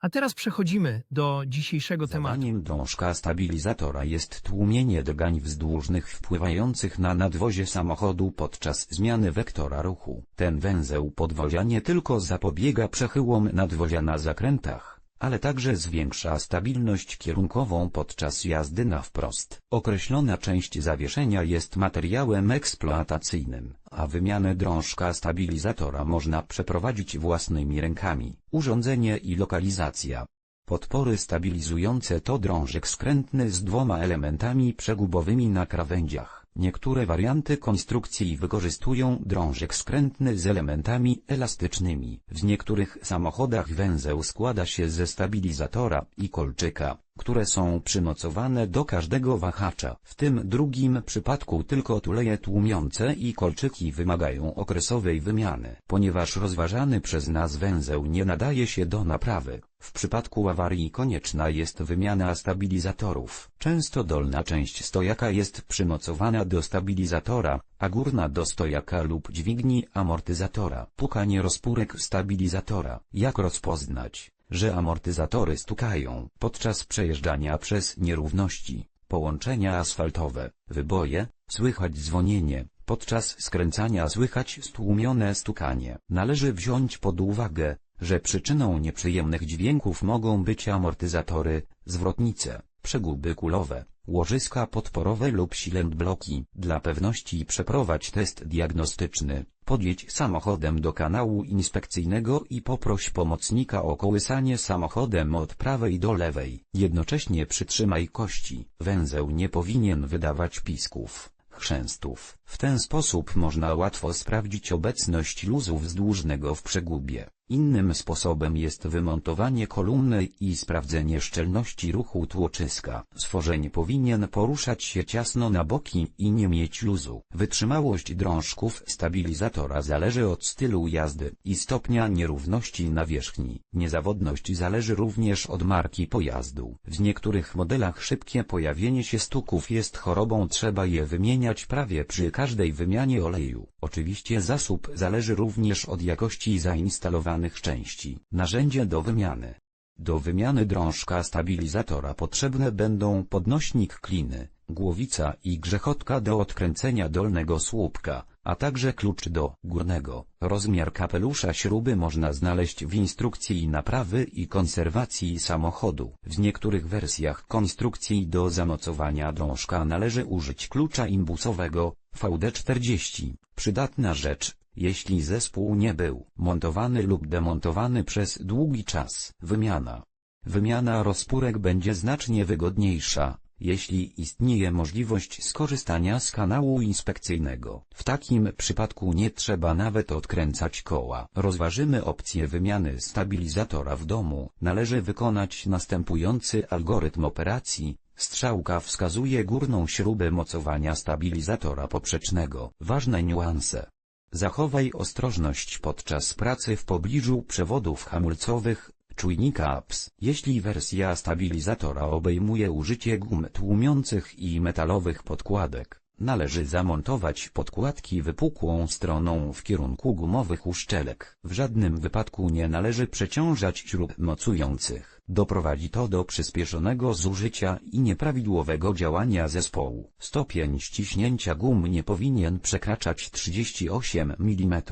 A teraz przechodzimy do dzisiejszego tematu. Zadaniem drążka stabilizatora jest tłumienie drgań wzdłużnych wpływających na nadwozie samochodu podczas zmiany wektora ruchu. Ten węzeł podwozia nie tylko zapobiega przechyłom nadwozia na zakrętach, ale także zwiększa stabilność kierunkową podczas jazdy na wprost. Określona część zawieszenia jest materiałem eksploatacyjnym, a wymianę drążka stabilizatora można przeprowadzić własnymi rękami. Urządzenie i lokalizacja. Podpory stabilizujące to drążek skrętny z dwoma elementami przegubowymi na krawędziach. Niektóre warianty konstrukcji wykorzystują drążek skrętny z elementami elastycznymi. W niektórych samochodach węzeł składa się ze stabilizatora i kolczyka, które są przymocowane do każdego wahacza. W tym drugim przypadku tylko tuleje tłumiące i kolczyki wymagają okresowej wymiany. Ponieważ rozważany przez nas węzeł nie nadaje się do naprawy, w przypadku awarii konieczna jest wymiana stabilizatorów. Często dolna część stojaka jest przymocowana do stabilizatora, a górna do stojaka lub dźwigni amortyzatora. Pukanie rozpórek stabilizatora. Jak rozpoznać, że amortyzatory stukają podczas przejeżdżania przez nierówności, połączenia asfaltowe, wyboje, słychać dzwonienie, podczas skręcania słychać stłumione stukanie. Należy wziąć pod uwagę, że przyczyną nieprzyjemnych dźwięków mogą być amortyzatory, zwrotnice, przeguby kulowe, łożyska podporowe lub silent bloki. Dla pewności przeprowadź test diagnostyczny. Podjedź samochodem do kanału inspekcyjnego i poproś pomocnika o kołysanie samochodem od prawej do lewej. Jednocześnie przytrzymaj kości. Węzeł nie powinien wydawać pisków chrzęstów. W ten sposób można łatwo sprawdzić obecność luzu wzdłużnego w przegubie. Innym sposobem jest wymontowanie kolumny i sprawdzenie szczelności ruchu tłoczyska. Stworzeń powinien poruszać się ciasno na boki i nie mieć luzu. Wytrzymałość drążków stabilizatora zależy od stylu jazdy i stopnia nierówności nawierzchni. Niezawodność zależy również od marki pojazdu. W niektórych modelach szybkie pojawienie się stuków jest chorobą trzeba je wymieniać prawie przy każdej wymianie oleju. Oczywiście zasób zależy również od jakości zainstalowanych części. Narzędzie do wymiany. Do wymiany drążka stabilizatora potrzebne będą podnośnik kliny, głowica i grzechotka do odkręcenia dolnego słupka, a także klucz do górnego. Rozmiar kapelusza śruby można znaleźć w instrukcji naprawy i konserwacji samochodu. W niektórych wersjach konstrukcji do zamocowania drążka należy użyć klucza imbusowego VD40. Przydatna rzecz, jeśli zespół nie był montowany lub demontowany przez długi czas. Wymiana. Wymiana rozpórek będzie znacznie wygodniejsza, jeśli istnieje możliwość skorzystania z kanału inspekcyjnego. W takim przypadku nie trzeba nawet odkręcać koła. Rozważymy opcję wymiany stabilizatora w domu. Należy wykonać następujący algorytm operacji. Strzałka wskazuje górną śrubę mocowania stabilizatora poprzecznego. Ważne niuanse. Zachowaj ostrożność podczas pracy w pobliżu przewodów hamulcowych, czujnika APS. Jeśli wersja stabilizatora obejmuje użycie gum tłumiących i metalowych podkładek, należy zamontować podkładki wypukłą stroną w kierunku gumowych uszczelek. W żadnym wypadku nie należy przeciążać śrub mocujących. Doprowadzi to do przyspieszonego zużycia i nieprawidłowego działania zespołu. Stopień ściśnięcia gum nie powinien przekraczać 38 mm.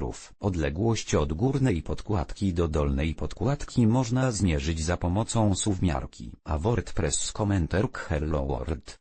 Odległość od górnej podkładki do dolnej podkładki można zmierzyć za pomocą suwmiarki. A WordPress Commenter Hello World